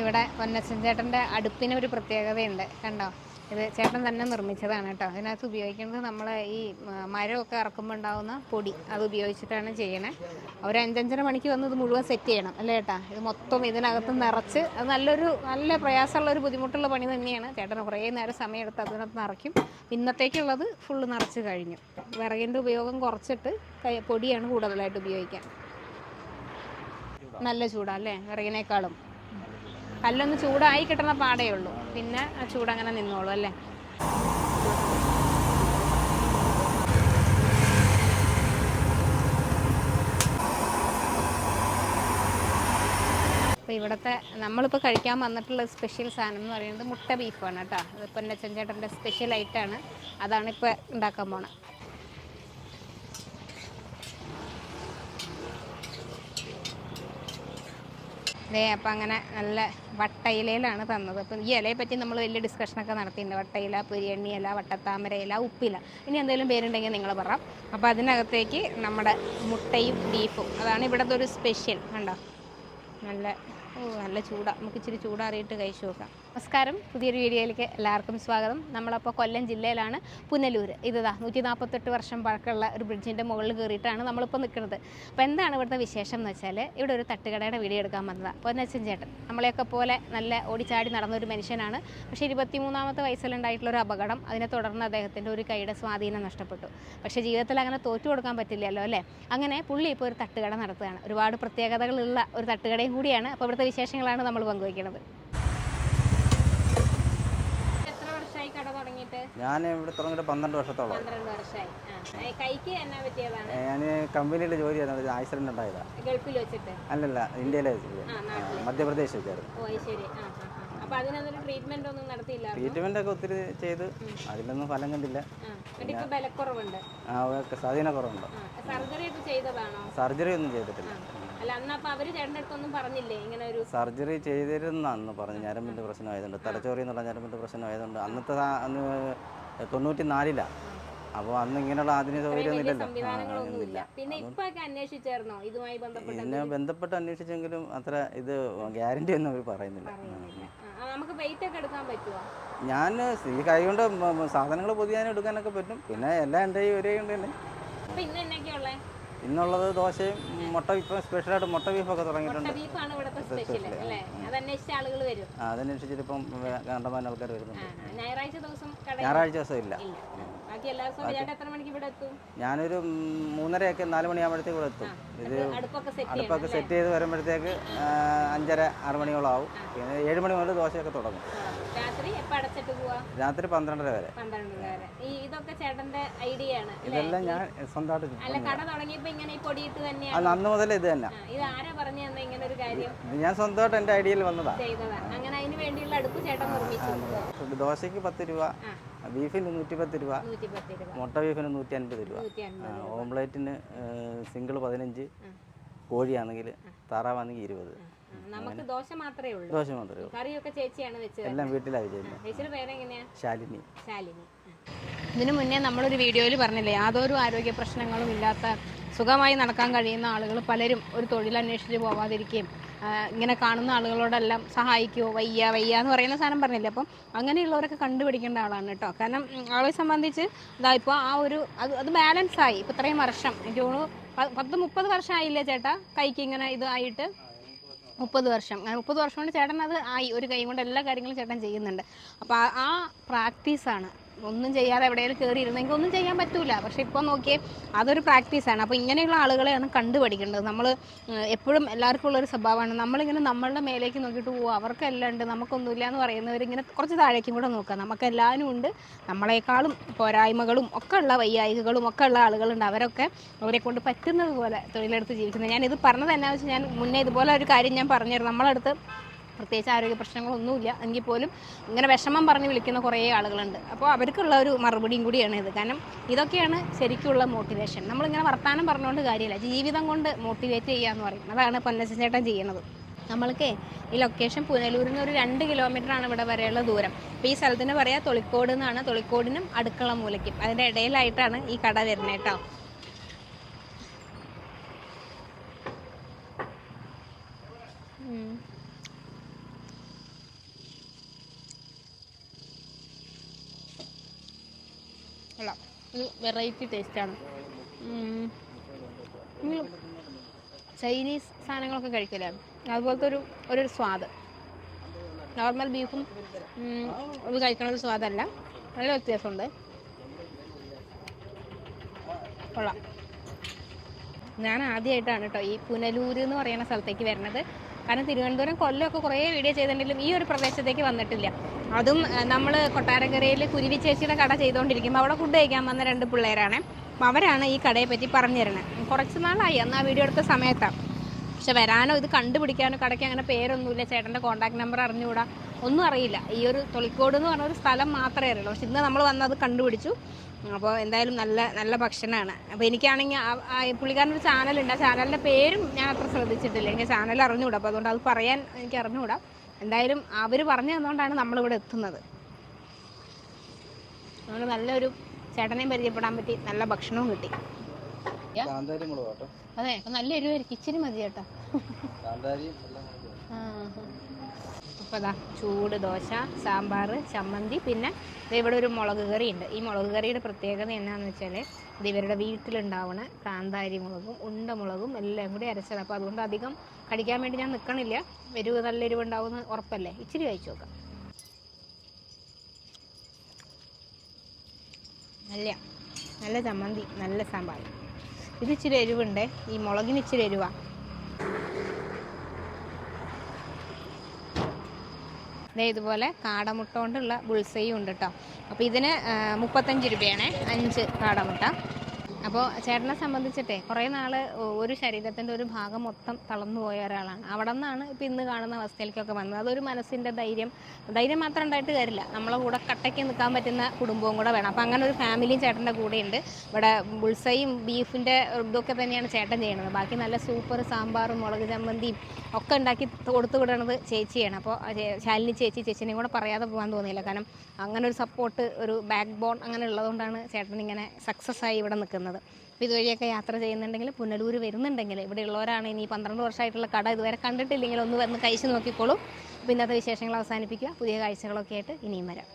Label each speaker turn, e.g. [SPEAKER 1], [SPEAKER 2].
[SPEAKER 1] ഇവിടെ പൊന്നച്ചൻ ചേട്ടന്റെ അടുപ്പിന് ഒരു പ്രത്യേകതയുണ്ട്. കണ്ടോ? ഇത് ചേട്ടൻ തന്നെ നിർമ്മിച്ചതാണ് കേട്ടോ. അതിനകത്ത് ഉപയോഗിക്കുന്നത് നമ്മൾ ഈ മരമൊക്കെ ഇറക്കുമ്പോൾ ഉണ്ടാകുന്ന പൊടി. അത് ഉപയോഗിച്ചിട്ടാണ് ചെയ്യണേ. ഒരു അഞ്ചഞ്ചര മണിക്ക് വന്ന് ഇത് മുഴുവൻ സെറ്റ് ചെയ്യണം അല്ലേ ചേട്ടാ ഇത് മൊത്തം ഇതിനകത്ത് നിറച്ച് അത് നല്ലൊരു നല്ല പ്രയാസമുള്ള ഒരു ബുദ്ധിമുട്ടുള്ള പണി തന്നെയാണ്. ചേട്ടൻ കുറേ നേരം സമയമെടുത്ത് അതിനകത്ത് നിറയ്ക്കും. ഇന്നത്തേക്കുള്ളത് ഫുള്ള് നിറച്ച് കഴിഞ്ഞു. വിറകിന്റെ ഉപയോഗം കുറച്ചിട്ട് പൊടിയാണ് കൂടുതലായിട്ട് ഉപയോഗിക്കാൻ. നല്ല ചൂടാണ് അല്ലേ? വിറകിനേക്കാളും. കല്ലൊന്ന് ചൂടായി കിട്ടുന്ന പാടേ ഉള്ളൂ. പിന്നെ ആ ചൂടങ്ങനെ നിന്നോളൂ അല്ലേ? അപ്പോൾ ഇവിടുത്തെ നമ്മളിപ്പോൾ കഴിക്കാൻ വന്നിട്ടുള്ള സ്പെഷ്യൽ സാധനം എന്ന് പറയുന്നത് മുട്ട ബീഫാണ് കേട്ടോ. അതിപ്പോൾ എന്റെ ചേട്ടന്റെ സ്പെഷ്യൽ ഐറ്റാണ് അതാണ് ഇപ്പോൾ ഉണ്ടാക്കാൻ പോണത്. ദേ അപ്പം അങ്ങനെ നല്ല വട്ടയിലയിലാണ് തന്നത്. അപ്പം ഈ ഇലയെ പറ്റി നമ്മൾ വലിയ ഡിസ്കഷനൊക്കെ നടത്തിയിട്ടുണ്ട്. വട്ടയില പൊരിയണ്ണി ഇല വട്ടത്താമര ഇല ഉപ്പില. ഇനി എന്തെങ്കിലും പേരുണ്ടെങ്കിൽ നിങ്ങൾ പറ. അപ്പോൾ അതിനകത്തേക്ക് നമ്മുടെ മുട്ടയും ബീഫും അതാണ് ഇവിടുത്തെ ഒരു സ്പെഷ്യൽ കണ്ടോ? നല്ല ഓ നല്ല ചൂടാ. നമുക്ക് ഇച്ചിരി ചൂടാറിയിട്ട് കഴിച്ചു നോക്കാം. നമസ്കാരം. പുതിയൊരു വീഡിയോയിലേക്ക് എല്ലാവർക്കും സ്വാഗതം. നമ്മളപ്പോൾ കൊല്ലം ജില്ലയിലാണ് പുനലൂർ ഇതാ നൂറ്റി നാൽപ്പത്തെട്ട് വർഷം പഴക്കമുള്ള ഒരു ബ്രിഡ്ജിന്റെ മുകളിൽ കയറിയിട്ടാണ് നമ്മളിപ്പോൾ നിൽക്കുന്നത് അപ്പോൾ എന്താണ് ഇവിടുത്തെ വിശേഷം എന്ന് വെച്ചാൽ ഇവിടെ ഒരു തട്ടുകടയുടെ വീഡിയോ എടുക്കാൻ വന്നതാണ് അപ്പോൾ എന്ന് ചേട്ടൻ നമ്മളെയൊക്കെ പോലെ നല്ല ഓടിച്ചാടി നടന്നൊരു മനുഷ്യനാണ്. പക്ഷേ ഇരുപത്തിമൂന്നാമത്തെ വയസ്സിലുണ്ടായിട്ടുള്ള ഒരു അപകടം അതിനെ തുടർന്ന് അദ്ദേഹത്തിന്റെ ഒരു കൈയുടെ സ്വാധീനം നഷ്ടപ്പെട്ടു. പക്ഷേ ജീവിതത്തിൽ അങ്ങനെ തോറ്റു കൊടുക്കാൻ പറ്റില്ലല്ലോ അല്ലേ? അങ്ങനെ പുള്ളി ഇപ്പോൾ ഒരു തട്ടുകട നടത്തുകയാണ്. ഒരുപാട് പ്രത്യേകതകളുള്ള ഒരു തട്ടുകടയും കൂടിയാണ്. അപ്പോൾ ഇവിടുത്തെ വിശേഷങ്ങളാണ് നമ്മൾ പങ്കുവയ്ക്കുന്നത്.
[SPEAKER 2] ഞാൻ ഇവിടെ തുടങ്ങിയിട്ട് പന്ത്രണ്ട് വർഷത്തോളം ഞാൻ കമ്പനിയിൽ ജോലി ചെയ്യുന്നത് ആക്സിഡന്റ് ഉണ്ടായതാ.
[SPEAKER 1] ഗൾഫിൽ വെച്ചിട്ട്?
[SPEAKER 2] അല്ലല്ല ഇന്ത്യയിലെ മധ്യപ്രദേശ് വെച്ചായിരുന്നു.
[SPEAKER 1] ട്രീറ്റ്മെന്റ്
[SPEAKER 2] ഒക്കെ ഒത്തിരി ചെയ്ത്. അതിലൊന്നും ഫലം കണ്ടില്ല. സ്വാധീന കുറവുണ്ട്
[SPEAKER 1] സർജറി
[SPEAKER 2] ഒന്നും ചെയ്തിട്ടില്ല.
[SPEAKER 1] അല്ല അന്ന് അവർ പറഞ്ഞില്ലേ? ഇങ്ങനെ ഒരു
[SPEAKER 2] സർജറി ചെയ്തിരുന്ന അന്ന് പറഞ്ഞു ഞരമ്പിന്റെ പ്രശ്നമായതുകൊണ്ട് തലച്ചോറി എന്നുള്ള ഞരമ്പിന്റെ പ്രശ്നമായതുകൊണ്ട് അന്നത്തെ സാ- അന്ന് തൊണ്ണൂറ്റി നാലിലാണ് അപ്പോൾ അന്ന് ഇങ്ങനെയുള്ള ആധുനിക സൗകര്യം
[SPEAKER 1] വലിയ
[SPEAKER 2] ഇല്ലല്ലോ.
[SPEAKER 1] സംവിധാനങ്ങളൊന്നുമില്ല പിന്നെ ഇപ്പൊ ഒക്കെ അന്വേഷിച്ചായിരുന്നോ? ഇതുമായി ബന്ധപ്പെട്ട്
[SPEAKER 2] എന്നെ ബന്ധപ്പെട്ട് അന്വേഷിച്ചെങ്കിലും അത്ര ഇത് ഗ്യാരണ്ടി ഒന്നും അവർ പറയുന്നില്ല.
[SPEAKER 1] അറിയുന്നില്ല ആ, ആ, നമുക്ക് വെയിറ്റ് ഒക്കെ എടുക്കാൻ പറ്റുമോ
[SPEAKER 2] ഞാൻ ഈ കൈ കൊണ്ട് സാധനങ്ങൾ പൊതിയാനും എടുക്കാനൊക്കെ പറ്റും. പിന്നെ എല്ലാം എന്റെ ഈ ഒരേ കൊണ്ട് തന്നെ
[SPEAKER 1] അപ്പൊ ഇന്ന് എന്നൊക്കെയാ ഉള്ളേ?
[SPEAKER 2] ഇന്നുള്ളത് ദോശയും മുട്ട ബീഫ് സ്പെഷ്യലായിട്ട് മുട്ട ബീഫൊക്കെ
[SPEAKER 1] ഒക്കെ
[SPEAKER 2] തുടങ്ങിയിട്ടുണ്ട്
[SPEAKER 1] ബീഫാണ് ഇവിടുത്തെ സ്പെഷ്യൽ അല്ലേ? ആളുകൾ വരും.
[SPEAKER 2] ആ, അതനുസരിച്ചിട്ട് ഇപ്പം കണ്ടമാൻ ആൾക്കാർ വരുന്നുണ്ട്.
[SPEAKER 1] ഞായറാഴ്ച ദിവസം
[SPEAKER 2] ഞായറാഴ്ച ദിവസം ഇല്ല. ഞാനൊരു മൂന്നരയൊക്കെ നാല് മണിയാകുമ്പോഴത്തേക്ക് ഇവിടെ എത്തും. ഇത്
[SPEAKER 1] അടുപ്പൊക്കെ സെറ്റ്
[SPEAKER 2] ചെയ്ത് വരുമ്പോഴത്തേക്ക് അഞ്ചര ആറ് മണിയോളം ആവും പിന്നെ ഏഴ് മണി മുതൽ ദോശയൊക്കെ തുടങ്ങും.
[SPEAKER 1] രാത്രി
[SPEAKER 2] പന്ത്രണ്ടര വരെ. ഇതെല്ലാം ഞാൻ സ്വന്തമായിട്ട്
[SPEAKER 1] അല്ല
[SPEAKER 2] അന്ന് മുതൽ ഇത് തന്നെ. ഞാൻ സ്വന്തമായിട്ട് എന്റെ ഐഡിയയിൽ വന്നതാണ് ദോശയ്ക്ക് പത്ത് രൂപ. ബീഫിന് നൂറ്റി പത്ത് രൂപ. മുട്ട ബീഫിന് നൂറ്റി അൻപത് രൂപ.
[SPEAKER 1] ഓംലേറ്റിന്
[SPEAKER 2] ഓംപ്ലേറ്റിന് സിംഗിൾ പതിനഞ്ച് കോഴിയാണെങ്കിൽ താറാവാണെങ്കിൽ ഇരുപത്.
[SPEAKER 1] നമുക്ക് ദോശ മാത്രമേ ഉള്ളൂ.
[SPEAKER 2] ദോശ മാത്രമേ ഉള്ളൂ.
[SPEAKER 1] കറിയൊക്കെ ചേച്ചിയാണ് വെച്ചത്.
[SPEAKER 2] എല്ലാം വീട്ടിലായി ചെയ്യുന്നത്
[SPEAKER 1] ചേച്ചിയുടെ പേരെങ്ങനെയാ
[SPEAKER 2] ശാലിനി.
[SPEAKER 1] ശാലിനി. ഇതിനു മുന്നേ നമ്മളൊരു വീഡിയോയിൽ പറഞ്ഞില്ലേ യാതൊരു ആരോഗ്യ പ്രശ്നങ്ങളും ഇല്ലാത്ത സുഖമായി നടക്കാൻ കഴിയുന്ന ആളുകൾ പലരും ഒരു തൊഴിൽ അന്വേഷിച്ച് പോവാതിരിക്കുകയും ഇങ്ങനെ കാണുന്ന ആളുകളോടെല്ലാം സഹായിക്കുമോ വയ്യ വയ്യ എന്ന് പറയുന്ന സാധനം പറഞ്ഞില്ലേ? അപ്പം അങ്ങനെയുള്ളവരൊക്കെ കണ്ടുപിടിക്കേണ്ട ആളാണ് കേട്ടോ. കാരണം ആളെ സംബന്ധിച്ച് ഇതാ ഇപ്പോൾ ആ ഒരു അത് അത് ബാലൻസ് ആയി. ഇപ്പം ഇത്രയും വർഷം. പ- പത്ത് മുപ്പത് വർഷം ആയില്ലേ ചേട്ടാ? കൈക്ക് ഇങ്ങനെ ഇത് ആയിട്ട്. മുപ്പത് വർഷം. അങ്ങനെ മുപ്പത് വർഷം കൊണ്ട് ചേട്ടൻ അത് ആയി. ഒരു കൈ കൊണ്ട് എല്ലാ കാര്യങ്ങളും ചേട്ടൻ ചെയ്യുന്നുണ്ട്. അപ്പോൾ ആ പ്രാക്ടീസാണ് ഒന്നും ചെയ്യാതെ എവിടെയെങ്കിലും കയറി ഇരുന്നെങ്കിൽ ഒന്നും ചെയ്യാൻ പറ്റൂല. പക്ഷെ ഇപ്പോൾ നോക്കിയേ അതൊരു പ്രാക്ടീസാണ് അപ്പോൾ ഇങ്ങനെയുള്ള ആളുകളെയാണ് കണ്ടുപഠിക്കേണ്ടത്. നമ്മൾ എപ്പോഴും എല്ലാവർക്കും ഉള്ളൊരു സ്വഭാവമാണ്. നമ്മളിങ്ങനെ നമ്മളുടെ മേലേക്ക് നോക്കിയിട്ട് പോകും അവർക്കെല്ലാം ഉണ്ട് നമുക്കൊന്നുമില്ല എന്ന് പറയുന്നവർ ഇങ്ങനെ കുറച്ച് താഴേക്കും കൂടെ നോക്കുക. നമുക്ക് എല്ലാവരും ഉണ്ട്. നമ്മളെക്കാളും പോരായ്മകളും ഒക്കെ ഉള്ള വയ്യായികകളും ഒക്കെ ഉള്ള ആളുകളുണ്ട്. അവരൊക്കെ അവരെ കൊണ്ട് പറ്റുന്നത് പോലെ തൊഴിലെടുത്ത് ജീവിക്കുന്നത്. ഞാനിത് പറഞ്ഞത് എന്നാ വെച്ചാൽ ഞാൻ മുന്നേ ഇതുപോലെ ഒരു കാര്യം ഞാൻ പറഞ്ഞിരുന്നു നമ്മളടുത്ത് പ്രത്യേകിച്ച് ആരോഗ്യ പ്രശ്നങ്ങളൊന്നുമില്ല. എങ്കിൽ പോലും ഇങ്ങനെ വിഷമം പറഞ്ഞ് വിളിക്കുന്ന കുറേ ആളുകളുണ്ട്. അപ്പോൾ അവർക്കുള്ള ഒരു മറുപടിയും കൂടിയാണ് ഇത്. കാരണം ഇതൊക്കെയാണ് ശരിക്കുള്ള മോട്ടിവേഷൻ നമ്മളിങ്ങനെ വർത്തമാനം പറഞ്ഞുകൊണ്ട് കാര്യമില്ല. ജീവിതം കൊണ്ട് മോട്ടിവേറ്റ് ചെയ്യുക എന്ന് പറയും. അതാണ് പൊന്നച്ചൻ ചേട്ടൻ ചെയ്യുന്നത്. നമ്മൾക്ക് ഈ ലൊക്കേഷൻ പുനലൂരിൽ നിന്ന് ഒരു രണ്ട് കിലോമീറ്ററാണ് ഇവിടെ വരെയുള്ള ദൂരം. അപ്പോൾ ഈ സ്ഥലത്തിന് പറയാ തൊളിക്കോട് എന്നാണ്. തൊളിക്കോടിനും അടുക്കള മൂലയ്ക്കും. അതിന്റെ ഇടയിലായിട്ടാണ് ഈ കട വരുന്നത് കേട്ടോ. അല്ല ഒരു വെറൈറ്റി ടേസ്റ്റാണ് ചൈനീസ് സാധനങ്ങളൊക്കെ കഴിക്കില്ലേ? അതുപോലത്തെ ഒരു ഒരു സ്വാദ്. നോർമൽ ബീഫും ഇത് കഴിക്കണ ഒരു സ്വാദല്ല. നല്ല വ്യത്യാസമുണ്ട്. കൊള്ളാം. ഞാൻ ആദ്യമായിട്ടാണ് കേട്ടോ ഈ പുനലൂർ എന്ന് പറയുന്ന സ്ഥലത്തേക്ക് വരുന്നത്. കാരണം തിരുവനന്തപുരം കൊല്ലമൊക്കെ കുറേ വീഡിയോ ചെയ്തിട്ടുണ്ടെങ്കിലും ഈ ഒരു പ്രദേശത്തേക്ക് വന്നിട്ടില്ല. അതും നമ്മൾ കൊട്ടാരക്കരയിൽ കുരുവി ചേച്ചിയുടെ കട ചെയ്തുകൊണ്ടിരിക്കുമ്പോൾ അവിടെ ഫുഡ് കഴിക്കാൻ വന്ന രണ്ട് പിള്ളേരാണ്. അപ്പോൾ അവരാണ് ഈ കടയെ പറ്റി പറഞ്ഞു തരുന്നത്. കുറച്ച് നാളായി. അന്ന് ആ വീഡിയോ എടുത്ത സമയത്താണ് പക്ഷെ വരാനോ ഇത് കണ്ടുപിടിക്കാനോ കടയ്ക്ക് അങ്ങനെ പേരൊന്നുമില്ല. ചേട്ടന്റെ കോൺടാക്ട് നമ്പർ അറിഞ്ഞുകൂടാ. ഒന്നും അറിയില്ല. ഈ ഒരു തൊളിക്കോട് എന്ന് പറഞ്ഞ ഒരു സ്ഥലം മാത്രമേ അറിയുള്ളൂ. പക്ഷെ ഇന്ന് നമ്മൾ വന്നത് കണ്ടുപിടിച്ചു. അപ്പോൾ എന്തായാലും നല്ല നല്ല ഭക്ഷണമാണ്. അപ്പോൾ എനിക്കാണെങ്കിൽ പുള്ളിക്കാരന്റെ ഒരു ചാനലുണ്ട്. ആ ചാനലിന്റെ പേരും ഞാൻ അത്ര ശ്രദ്ധിച്ചിട്ടില്ല. എനിക്ക് ചാനൽ അറിഞ്ഞുകൂടാ. അപ്പോൾ അതുകൊണ്ട് അത് പറയാൻ എനിക്ക് അറിഞ്ഞുകൂടാ. എന്തായാലും അവർ പറഞ്ഞു തന്നുകൊണ്ടാണ് നമ്മളിവിടെ എത്തുന്നത്. അതുകൊണ്ട് നല്ലൊരു ചേട്ടനെയും പരിചയപ്പെടാൻ പറ്റി. നല്ല ഭക്ഷണവും കിട്ടി. അതെ അപ്പം നല്ല എരിവായിരിക്കും ഇച്ചിരി മതി
[SPEAKER 2] ചേട്ടാ
[SPEAKER 1] അപ്പോൾ അതാ ചൂട് ദോശ സാമ്പാർ ചമ്മന്തി. പിന്നെ ഇവിടെ ഒരു മുളക് കറി ഉണ്ട്. ഈ മുളക് കറിയുടെ പ്രത്യേകത എന്നാന്ന് വെച്ചാൽ ഇത് ഇവരുടെ വീട്ടിലുണ്ടാവണ കാന്താരി മുളകും ഉണ്ട മുളകും എല്ലാം കൂടി അരച്ചത്. അപ്പോൾ അതുകൊണ്ട് അധികം കടിക്കാൻ വേണ്ടി ഞാൻ നിൽക്കണില്ല എരിവ് നല്ല എരിവ് ഉണ്ടാവുമെന്ന് ഉറപ്പല്ലേ? ഇച്ചിരി കഴിച്ചു നോക്കാം. നല്ല നല്ല ചമ്മന്തി നല്ല സാമ്പാർ. ഇത് ഇച്ചിരി എരിവുണ്ട്? ഈ മുളകിന് ഇച്ചിരി എരിവാണ് ദേ ഇതുപോലെ കാടമുട്ട കൊണ്ടുള്ള ബുൾസയും ഉണ്ട് കേട്ടോ അപ്പോൾ ഇതിന് മുപ്പത്തഞ്ച് രൂപയാണേ. അഞ്ച് കാടമുട്ട. അപ്പോൾ ചേട്ടനെ സംബന്ധിച്ചിട്ടേ കുറേ നാൾ ഒരു ശരീരത്തിന്റെ ഒരു ഭാഗം മൊത്തം തളർന്നു പോയ ഒരാളാണ്. അവിടെ നിന്നാണ് ഇപ്പം ഇന്ന് കാണുന്ന അവസ്ഥയിലേക്കൊക്കെ വന്നത്. അതൊരു മനസ്സിന്റെ ധൈര്യം. ധൈര്യം മാത്രം ഉണ്ടായിട്ട് കാര്യമില്ല. നമ്മളെ കൂടെ കട്ടയ്ക്ക് നിൽക്കാൻ പറ്റുന്ന കുടുംബവും കൂടെ വേണം. അപ്പോൾ അങ്ങനെ ഒരു ഫാമിലിയും ചേട്ടന്റെ കൂടെയുണ്ട് ഇവിടെ ബുൾസയും ബീഫിന്റെ ഇതൊക്കെ തന്നെയാണ് ചേട്ടൻ ചെയ്യണത് ബാക്കി നല്ല സൂപ്പർ സാമ്പാറും മുളക് ചമ്മന്തിയും ഒക്കെ ഉണ്ടാക്കി കൊടുത്തു വിടണത് ചേച്ചിയാണ്. അപ്പോൾ ശാലിനി ചേച്ചി ചേച്ചിനെയും കൂടെ പറയാതെ പോകാൻ തോന്നിയില്ല. കാരണം അങ്ങനെ ഒരു സപ്പോർട്ട് ഒരു ബാക്ക് ബോൺ അങ്ങനെ ഉള്ളതുകൊണ്ടാണ് ചേട്ടൻ ഇങ്ങനെ സക്സസ് ആയി ഇവിടെ നിൽക്കുന്നത്. അപ്പോൾ ഇതുവഴിയൊക്കെ യാത്ര ചെയ്യുന്നുണ്ടെങ്കിൽ പുനലൂർ വരുന്നുണ്ടെങ്കിൽ ഇവിടെ ഉള്ളവരാണ് ഇനി പന്ത്രണ്ട് വർഷമായിട്ടുള്ള കട ഇതുവരെ കണ്ടിട്ടില്ലെങ്കിൽ ഒന്ന് വന്ന് കഴിച്ച് നോക്കിക്കോളും. അപ്പോൾ ഇന്നത്തെ വിശേഷങ്ങൾ അവസാനിപ്പിക്കുക. പുതിയ കാഴ്ചകളൊക്കെ ആയിട്ട് ഇനിയും വരാം.